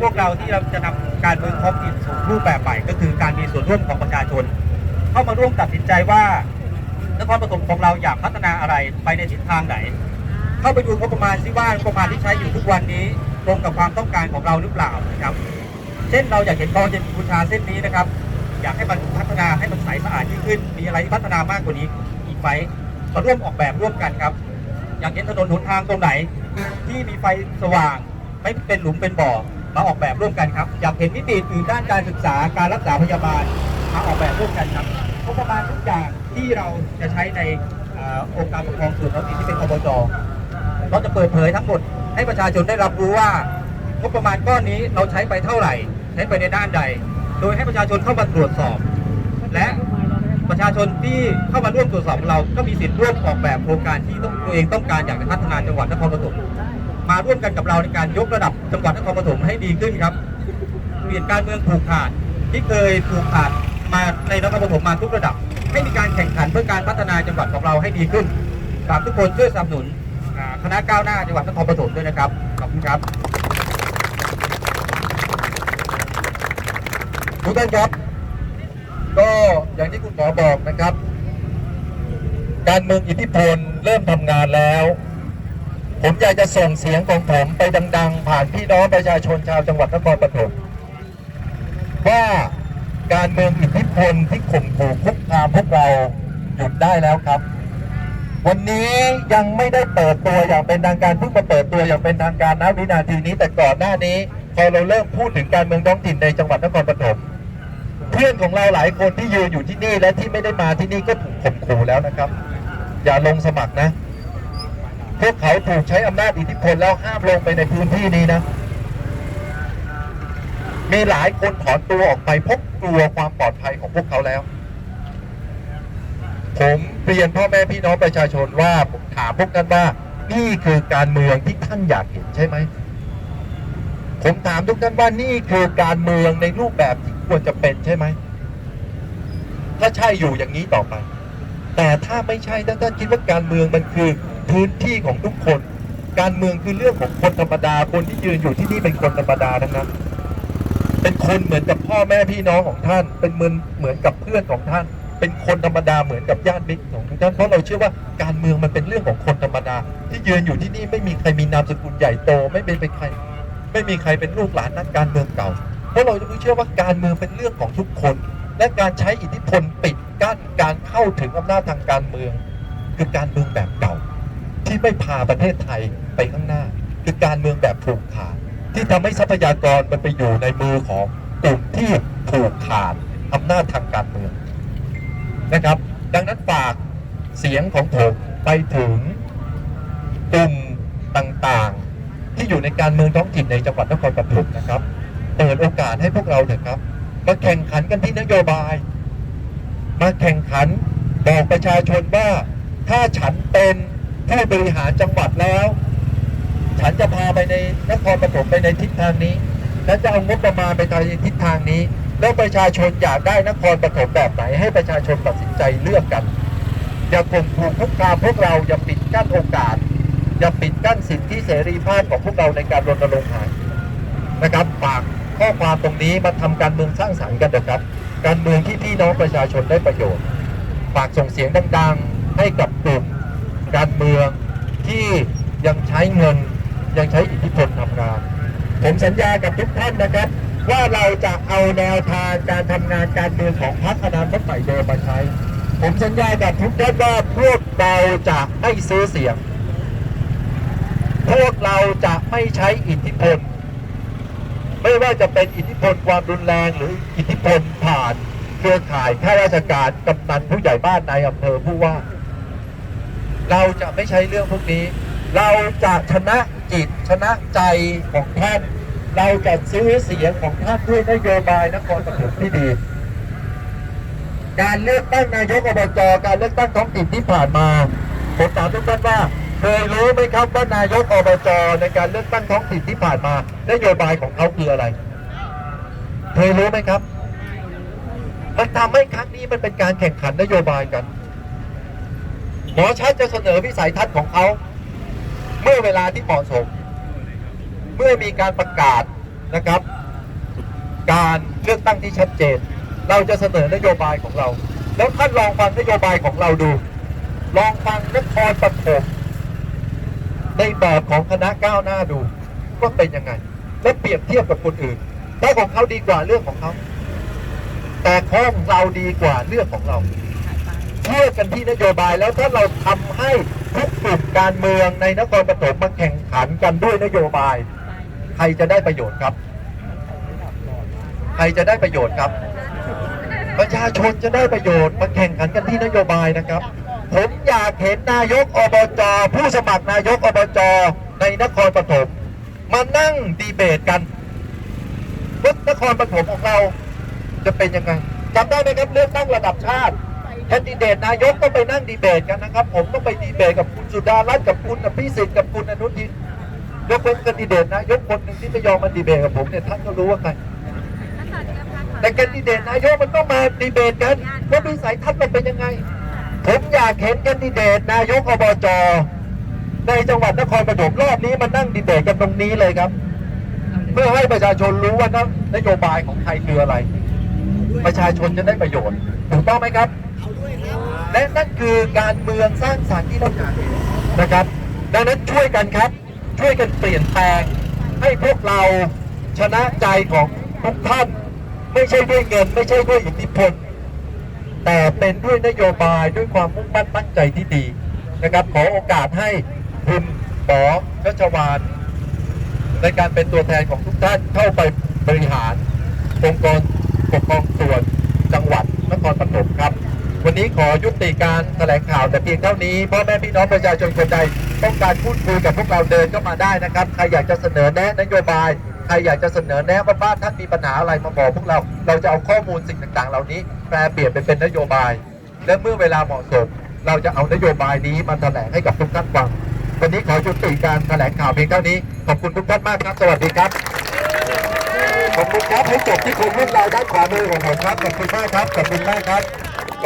พวกเราที่เราจะนำการเมืองท้องถิ่นสู่รูปแบบใหม่ ก็คือการมีส่วนร่วมของประชาชน เข้ามาร่วมตัดสินใจว่านครปฐมของเราอยากพัฒนาอะไรไปในทิศทางไหน เข้าไปดูงบประมาณซิว่างบประมาณที่ใช้อยู่ทุกวันนี้ตรงกับความต้องการของเราหรือเปล่านะครับ เช่นเราอยากเห็นคลองเจนบูชาเส้นนี้นะครับ อยากให้มันพัฒนาให้มันใสสะอาดยิ่งขึ้น มีอะไรที่พัฒนามากกว่านี้อีกไหมมาร่วมออกแบบร่วมกันครับ อยากเห็นถนนหนทางตรงไหน ที่มีไฟสว่างไม่เป็นหลุมเป็นบ่อ มาออกแบบร่วมกันครับ อยากเห็นมิติอื่นด้านการศึกษาการรักษาพยาบาลมาออกแบบร่วมกันครับงบประมาณทุกอย่างที่เราจะใช้ในเอ่อองค์การปกครองส่วนท้องถิ่นที่เป็นอบจเราจะเปิดเผยทั้งหมดให้ประชาชนได้รับรู้ว่างบประมาณก้อนนี้เราใช้ไปเท่าไหร่ ใช้ไปในด้านใด โดยให้ประชาชนเข้ามาตรวจสอบ และประชาชนที่เข้ามาร่วมตรวจสอบเราก็มีสิทธิ์ร่วมออกแบบโครงการที่ต้องตัวเองต้องการอยากจะพัฒนาจังหวัดนครปฐม มาร่วมกันกับเราในการยกระดับจังหวัดนครปฐมให้ดีขึ้นครับเปลี่ยนการเมืองผูกขาดที่เคยผูกขาดมาในนครปฐมมาทุกระดับ ให้มีการแข่งขันเพื่อการพัฒนาจังหวัดของเราให้ดีขึ้นฝากทุกคนช่วยสนับสนุนคณะก้าวหน้าจังหวัดนครปฐมด้วยนะครับขอบคุณครับทุกท่านครับ ก็อย่างที่คุณหมอบอกนะครับ การเมืองอิทธิพลเริ่มทำงานแล้ว ผมอยากจะส่งเสียงของผมไปดัง ๆ ผ่านพี่น้องประชาชนชาวจังหวัดนครปฐมว่าการเมืองอิทธิพลที่ข่มขู่คุกคามพวกเราหยุดได้แล้วครับ วันนี้ยังไม่ได้เปิดตัวอย่างเป็นทางการเพิ่งมาเปิดตัวอย่างเป็นทางการณวินาทีนี้แต่ก่อนหน้านี้พอเราเริ่มพูดถึงการเมืองท้องถิ่นในจังหวัดนครปฐมเพื่อนของเราหลายคนที่ยืนอยู่ที่นี่และที่ไม่ได้มาที่นี่ก็ถูกข่มขู่แล้วนะครับ อย่าลงสมัครนะ พวกเขาถูกใช้อำนาจอิทธิพลแล้วห้ามลงไปในพื้นที่นี้นะ มีหลายคนถอนตัวออกไปเพราะกลัวความปลอดภัยของพวกเขาแล้ว ผมเรียนพ่อแม่พี่น้องประชาชนว่าผมถามพวกท่านว่า นี่คือการเมืองที่ท่านอยากเห็นใช่ไหม ผมถามทุกท่านว่านี่คือการเมืองในรูปแบบที่ควรจะเป็นใช่ไหม ถ้าใช่อยู่อย่างนี้ต่อไป แต่ถ้าไม่ใช่ถ้าท่านคิดว่าการเมืองมันคือ พื้นที่ของทุกคน การเมืองคือเรื่องของคนธรรมดา คนที่ยืนอยู่ที่นี่เป็นคนธรรมดาทั้งนั้นเป็นคนเหมือนกับพ่อแม่พี่น้องของท่าน เป็นเหมือนเหมือนกับเพื่อนของท่าน เป็นคนธรรมดาเหมือนกับญาติมิตรของท่าน เพราะเราเชื่อว่าการเมืองมันเป็นเรื่องของคนธรรมดา ที่ยืนอยู่ที่นี่ไม่มีใครมีนามสกุลใหญ่โต ไม่เป็นเป็นใคร ไม่มีใครเป็นลูกหลานนักการเมืองเก่า เพราะเราจะเชื่อว่าการเมืองเป็นเรื่องของทุกคน และการใช้อิทธิพลปิดกั้นการเข้าถึงอำนาจทางการเมือง คือการเมืองแบบเก่า ที่ไม่พาประเทศไทยไปข้างหน้า คือการเมืองแบบผูกขาด ที่ทำให้ทรัพยากรมันไปอยู่ในมือของกลุ่มที่ผูกขาดอำนาจทางการเมืองนะครับ ดังนั้นฝากเสียงของผมไปถึงกลุ่มต่างๆ ที่อยู่ในการเมืองท้องถิ่นในจังหวัดนครปฐมนะครับเปิดโอกาสให้พวกเราเถอะครับมาแข่งขันกันที่นโยบาย มาแข่งขันบอกประชาชนว่าถ้าฉันเป็น ผู้บริหารจังหวัดแล้ว ฉันจะพาไปในนครปฐมไปในทิศทางนี้และจะเอางบประมาณไปในทิศทางนี้ แล้วประชาชนอยากได้นครปฐมแบบไหน ให้ประชาชนตัดสินใจเลือกกันอย่าข่มขู่คุกคามพวกเราอย่าปิดกั้นโอกาสอย่าปิดกั้นสิทธิเสรีภาพของพวกเราในการรณรงค์หานะครับฝากข้อความตรงนี้มาทำการเมืองสร้างสรรค์กันนะครับ การเมืองที่พี่น้องประชาชนได้ประโยชน์ฝากส่งเสียงดัง ๆ ให้กับกลุ่ม การเมืองที่ยังใช้เงินยังใช้อิทธิพลทำงาน ผมสัญญากับทุกท่านนะครับ ว่าเราจะเอาแนวทางการทำงานการเมืองของพรรคอนาคตใหม่เดิมมาใช้ ผมสัญญากับทุกท่านว่าพวกเราจะไม่ซื้อเสียง พวกเราจะไม่ใช้อิทธิพลไม่ว่าจะเป็นอิทธิพลความรุนแรงหรืออิทธิพลผ่านเครือข่ายข้าราชการกำนันผู้ใหญ่บ้านนายอำเภอผู้ว่า เราจะไม่ใช้เรื่องพวกนี้ เราจะชนะจิตชนะใจของท่าน เราจะซื้อเสียงของท่านด้วยนโยบายนครปฐมที่ดี การเลือกตั้งนายกอบจการเลือกตั้งท้องถิ่นที่ผ่านมาผมถามทุกท่านว่าเคยรู้ไหมครับว่านายกอบจในการเลือกตั้งท้องถิ่นที่ผ่านมานโยบายของเขาคืออะไรเคยรู้ไหมครับ มันทำให้ครั้งนี้มันเป็นการแข่งขันนโยบายกัน หมอชัดจะเสนอวิสัยทัศน์ของเขาเมื่อเวลาที่เหมาะสม เมื่อมีการประกาศนะครับ การเลือกตั้งที่ชัดเจน เราจะเสนอนโยบายของเรา แล้วท่านลองฟังนโยบายของเราดู ลองฟังนครปฐมในแบบของคณะก้าวหน้าดูว่าเป็นยังไง และเปรียบเทียบกับคนอื่นถ้าของเขาดีกว่าเรื่องของเขาแต่ของเราดีกว่าเรื่องของเรา เชื่อกันที่นโยบายแล้วถ้าเราทำให้ทุกกลุ่มการเมืองในนครปฐมมาแข่งขันกันด้วยนโยบาย ใครจะได้ประโยชน์ครับ ใครจะได้ประโยชน์ครับ ประชาชนจะได้ประโยชน์มาแข่งขันกันที่นโยบายนะครับ ผมอยากเห็นนายกอบจผู้สมัครนายกอบจในนครปฐมมานั่งดีเบตกันว่านครปฐมของเราจะเป็นยังไงจำได้ไหมครับเลือกตั้งระดับชาติ แคนดิเดตนายกก็ไปนั่งดีเบตกันนะครับ ผมต้องไปดีเบตกับคุณสุดารัตน์กับคุณอภิสิทธิ์กับคุณอนุทินยกเว้นแคนดิเดตนายกคนหนึ่งที่ไม่ยอมมาดีเบตกับผมเนี่ยท่านก็รู้ว่าใครแต่แคนดิเดตนายกมันต้องมาดีเบตกันว่าวิสัยทัศน์มันเป็นยังไง ผมอยากเห็นแคนดิเดตนายกอบจในจังหวัดนครปฐมรอบนี้มานั่งดีเบตกันตรงนี้เลยครับ เพื่อให้ประชาชนรู้ว่านโยบายของใครคืออะไร ประชาชนจะได้ประโยชน์ถูกต้องไหมครับ และนั่นคือการเมืองสร้างสรรค์ที่เราอยากเห็นนะครับ ดังนั้นช่วยกันครับ ช่วยกันเปลี่ยนแปลง ให้พวกเราชนะใจของทุกท่าน ไม่ใช่ด้วยเงิน ไม่ใช่ด้วยอิทธิพล แต่เป็นด้วยนโยบายด้วยความมุ่งมั่นตั้งใจที่ดีนะครับ ขอโอกาสให้คุณหมอชัชวานในการเป็นตัวแทนของทุกท่านเข้าไปบริหารองค์กรปกครองส่วนจังหวัดนครปฐมครับ วันนี้ขอยุติการแถลงข่าวแต่เพียงเท่านี้พ่อแม่พี่น้องประชาชนคนใดต้องการพูดคุยกับพวกเราเดินเข้ามาได้นะครับ ใครอยากจะเสนอแนะนโยบาย ใครอยากจะเสนอแนะว่าบ้านท่านมีปัญหาอะไรมาบอกพวกเรา เราจะเอาข้อมูลสิ่งต่างๆ เหล่านี้แปลเปลี่ยนไปเป็นนโยบาย และเมื่อเวลาเหมาะสม เราจะเอานโยบายนี้มาแถลงให้กับทุกท่านฟัง วันนี้ขอยุติการแถลงข่าวเพียงเท่านี้ ขอบคุณทุกท่านมากครับ สวัสดีครับ ขอบคุณครับให้จบที่คนรุ่นเราด้านขวามือของผมครับ ขอบคุณมากครับ ขอบคุณมากครับ